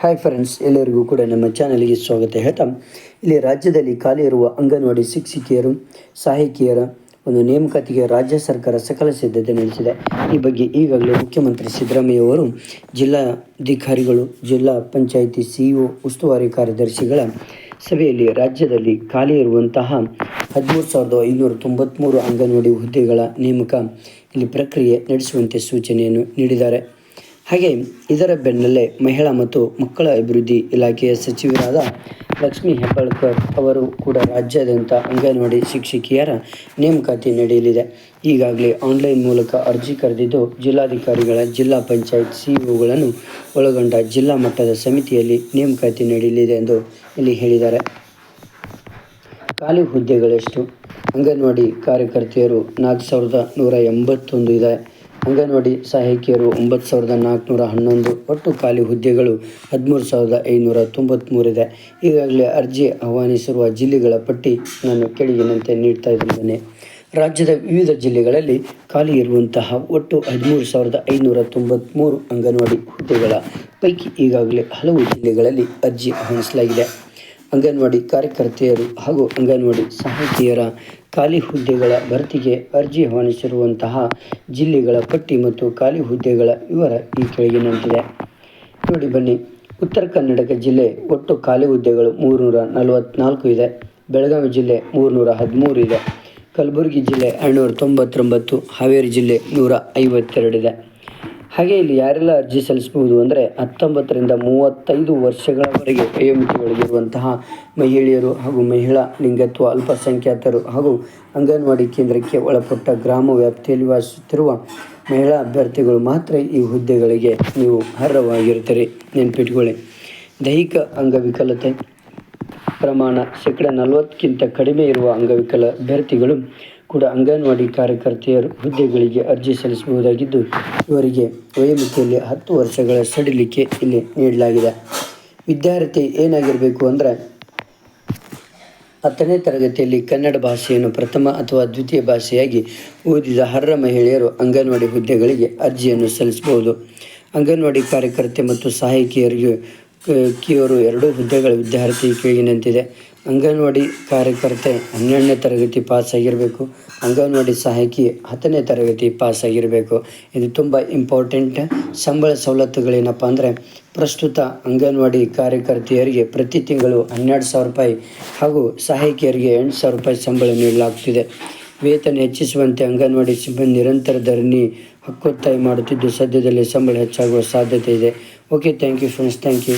Hi friends ಎಲ್ಲರಿಗೂ ಕೂಡ ನಮ್ಮ ಚಾನಲ್ಗೆ ಸ್ವಾಗತ. ಹೇಳ್ತಾ, ಇಲ್ಲಿ ರಾಜ್ಯದಲ್ಲಿ ಖಾಲಿ ಇರುವ ಅಂಗನವಾಡಿ ಶಿಕ್ಷಕಿಯರು, ಸಹಾಯಕಿಯರ ಒಂದು ನೇಮಕಾತಿಗೆ ರಾಜ್ಯ ಸರ್ಕಾರ ಸಕಲ ಸಿದ್ಧತೆ ನಡೆಸಿದೆ. ಈ ಬಗ್ಗೆ ಈಗಾಗಲೇ ಮುಖ್ಯಮಂತ್ರಿ ಸಿದ್ದರಾಮಯ್ಯ ಅವರು ಜಿಲ್ಲಾಧಿಕಾರಿಗಳು, ಜಿಲ್ಲಾ ಪಂಚಾಯಿತಿ ಸಿಇಒ, ಉಸ್ತುವಾರಿ ಕಾರ್ಯದರ್ಶಿಗಳ ಸಭೆಯಲ್ಲಿ ರಾಜ್ಯದಲ್ಲಿ ಖಾಲಿ ಇರುವಂತಹ ಹದಿಮೂರು ಸಾವಿರದ ಐನೂರ ತೊಂಬತ್ತ್ಮೂರು ಅಂಗನವಾಡಿ ಹುದ್ದೆಗಳ ನೇಮಕ ಇಲ್ಲಿ ಪ್ರಕ್ರಿಯೆ ನಡೆಸುವಂತೆ ಸೂಚನೆಯನ್ನು ನೀಡಿದ್ದಾರೆ. ಹಾಗೆ ಇದರ ಬೆನ್ನಲ್ಲೇ ಮಹಿಳಾ ಮತ್ತು ಮಕ್ಕಳ ಅಭಿವೃದ್ಧಿ ಇಲಾಖೆಯ ಸಚಿವರಾದ ಲಕ್ಷ್ಮೀ ಹೆಬ್ಬಾಳ್ಕರ್ ಅವರು ಕೂಡ ರಾಜ್ಯಾದ್ಯಂತ ಅಂಗನವಾಡಿ ಶಿಕ್ಷಕಿಯರ ನೇಮಕಾತಿ ನಡೆಯಲಿದೆ. ಈಗಾಗಲೇ ಆನ್ಲೈನ್ ಮೂಲಕ ಅರ್ಜಿ ಕರೆದಿದ್ದು ಜಿಲ್ಲಾಧಿಕಾರಿಗಳ ಜಿಲ್ಲಾ ಪಂಚಾಯತ್ ಸಿಇಒಗಳನ್ನು ಒಳಗೊಂಡ ಜಿಲ್ಲಾ ಮಟ್ಟದ ಸಮಿತಿಯಲ್ಲಿ ನೇಮಕಾತಿ ನಡೆಯಲಿದೆ ಎಂದು ಇಲ್ಲಿ ಹೇಳಿದ್ದಾರೆ. ಖಾಲಿ ಹುದ್ದೆಗಳೆಷ್ಟು ಅಂಗನವಾಡಿ ಕಾರ್ಯಕರ್ತೆಯರು ನಾಲ್ಕು ಸಾವಿರದ ನೂರ ಎಂಬತ್ತೊಂದು ಇದೆ. ಅಂಗನವಾಡಿ ಸಹಾಯಕಿಯರು ಒಂಬತ್ತು ಸಾವಿರದ ನಾಲ್ಕುನೂರ ಹನ್ನೊಂದು, ಒಟ್ಟು ಖಾಲಿ ಹುದ್ದೆಗಳು ಹದಿಮೂರು ಸಾವಿರದ ಐನೂರ ತೊಂಬತ್ತ್ಮೂರಿದೆ ಈಗಾಗಲೇ ಅರ್ಜಿ ಆಹ್ವಾನಿಸಿರುವ ಜಿಲ್ಲೆಗಳ ಪಟ್ಟಿ ನಾನು ಕೆಳಗಿನಂತೆ ನೀಡ್ತಾ ಇದ್ದೇನೆ. ರಾಜ್ಯದ ವಿವಿಧ ಜಿಲ್ಲೆಗಳಲ್ಲಿ ಖಾಲಿ ಇರುವಂತಹ ಒಟ್ಟು ಹದಿಮೂರು ಸಾವಿರದ ಐನೂರ ತೊಂಬತ್ತ್ಮೂರು ಅಂಗನವಾಡಿ ಹುದ್ದೆಗಳ ಪೈಕಿ ಈಗಾಗಲೇ ಹಲವು ಜಿಲ್ಲೆಗಳಲ್ಲಿ ಅರ್ಜಿ ಆಹ್ವಾನಿಸಲಾಗಿದೆ. ಅಂಗನವಾಡಿ ಕಾರ್ಯಕರ್ತೆಯರು ಹಾಗೂ ಅಂಗನವಾಡಿ ಸಹಾಯಕಿಯರ ಖಾಲಿ ಹುದ್ದೆಗಳ ಭರ್ತಿಗೆ ಅರ್ಜಿ ಆಹ್ವಾನಿಸಿರುವಂತಹ ಜಿಲ್ಲೆಗಳ ಪಟ್ಟಿ ಮತ್ತು ಖಾಲಿ ಹುದ್ದೆಗಳ ವಿವರ ಈ ಕೆಳಗಿನಂತಿದೆ ನೋಡಿ ಬನ್ನಿ, ಉತ್ತರ ಕನ್ನಡಕ ಜಿಲ್ಲೆ ಒಟ್ಟು ಖಾಲಿ ಹುದ್ದೆಗಳು ಮೂರುನೂರ ನಲವತ್ತ್ನಾಲ್ಕು ಇದೆ. ಬೆಳಗಾವಿ ಜಿಲ್ಲೆ ಮೂರುನೂರ ಹದಿಮೂರು ಇದೆ. ಕಲಬುರಗಿ ಜಿಲ್ಲೆ ಐನೂರ ತೊಂಬತ್ತೊಂಬತ್ತು, ಹಾವೇರಿ ಜಿಲ್ಲೆ ನೂರ ಐವತ್ತೆರಡಿದೆ ಹಾಗೆ ಇಲ್ಲಿ ಯಾರೆಲ್ಲ ಅರ್ಜಿ ಸಲ್ಲಿಸಬಹುದು ಅಂದರೆ ಹತ್ತೊಂಬತ್ತರಿಂದ ಮೂವತ್ತೈದು ವರ್ಷಗಳವರೆಗೆ ಒಳಗಿರುವಂತಹ ಮಹಿಳೆಯರು ಹಾಗೂ ಮಹಿಳಾ ಲಿಂಗತ್ವ ಅಲ್ಪಸಂಖ್ಯಾತರು ಹಾಗೂ ಅಂಗನವಾಡಿ ಕೇಂದ್ರಕ್ಕೆ ಒಳಪಟ್ಟ ಗ್ರಾಮ ವ್ಯಾಪ್ತಿಯಲ್ಲಿ ವಾಸಿಸುತ್ತಿರುವ ಮಹಿಳಾ ಅಭ್ಯರ್ಥಿಗಳು ಮಾತ್ರ ಈ ಹುದ್ದೆಗಳಿಗೆ ನೀವು ಅರ್ಹವಾಗಿರ್ತೀರಿ ನೆನ್ಪಿಟ್ಕೊಳ್ಳಿ. ದೈಹಿಕ ಅಂಗವಿಕಲತೆ ಪ್ರಮಾಣ ಶೇಕಡ ನಲವತ್ತಕ್ಕಿಂತ ಕಡಿಮೆ ಇರುವ ಅಂಗವಿಕಲ ಅಭ್ಯರ್ಥಿಗಳು ಕೂಡ ಅಂಗನವಾಡಿ ಕಾರ್ಯಕರ್ತೆಯರು ಹುದ್ದೆಗಳಿಗೆ ಅರ್ಜಿ ಸಲ್ಲಿಸಬಹುದಾಗಿದ್ದು, ಇವರಿಗೆ ವಯೋಮಿತಿಯಲ್ಲಿ ಹತ್ತು ವರ್ಷಗಳ ಸಡಿಲಿಕೆ ಇಲ್ಲಿ ನೀಡಲಾಗಿದೆ. ವಿದ್ಯಾರ್ಥಿ ಏನಾಗಿರಬೇಕು ಅಂದರೆ, ಹತ್ತನೇ ತರಗತಿಯಲ್ಲಿ ಕನ್ನಡ ಭಾಷೆಯನ್ನು ಪ್ರಥಮ ಅಥವಾ ದ್ವಿತೀಯ ಭಾಷೆಯಾಗಿ ಓದಿದ ಹರ್ರ ಮಹಿಳೆಯರು ಅಂಗನವಾಡಿ ಹುದ್ದೆಗಳಿಗೆ ಅರ್ಜಿಯನ್ನು ಸಲ್ಲಿಸಬಹುದು. ಅಂಗನವಾಡಿ ಕಾರ್ಯಕರ್ತೆ ಮತ್ತು ಸಹಾಯಕಿಯರಿಗೆ ಕಿಯವರು ಎರಡೂ ಹುದ್ದೆಗಳ ವಿದ್ಯಾರ್ಥಿ ಕೆಳಗಿನಂತಿದೆ ಅಂಗನವಾಡಿ ಕಾರ್ಯಕರ್ತೆ ಹನ್ನೆರಡನೇ ತರಗತಿ ಪಾಸ್ ಆಗಿರಬೇಕು. ಅಂಗನವಾಡಿ ಸಹಾಯಕಿ ಹತ್ತನೇ ತರಗತಿ ಪಾಸ್ ಆಗಿರಬೇಕು. ಇದು ತುಂಬ ಇಂಪಾರ್ಟೆಂಟ್ ಸಂಬಳ ಸವಲತ್ತುಗಳೇನಪ್ಪ ಅಂದರೆ, ಪ್ರಸ್ತುತ ಅಂಗನವಾಡಿ ಕಾರ್ಯಕರ್ತೆಯರಿಗೆ ಪ್ರತಿ ತಿಂಗಳು ಹನ್ನೆರಡು ಸಾವಿರ ರೂಪಾಯಿ ಹಾಗೂ ಸಹಾಯಕಿಯರಿಗೆ ಎಂಟು ಸಾವಿರ ರೂಪಾಯಿ ಸಂಬಳ ನೀಡಲಾಗ್ತಿದೆ. ವೇತನ ಹೆಚ್ಚಿಸುವಂತೆ ಅಂಗನವಾಡಿ ಸಿಬ್ಬಂದಿ ನಿರಂತರ ಧರಣಿ ಹಕ್ಕೊತ್ತಾಯ ಮಾಡುತ್ತಿದ್ದು ಸದ್ಯದಲ್ಲೇ ಸಂಬಳ ಹೆಚ್ಚಾಗುವ ಸಾಧ್ಯತೆ ಇದೆ. Okay thank you friends thank you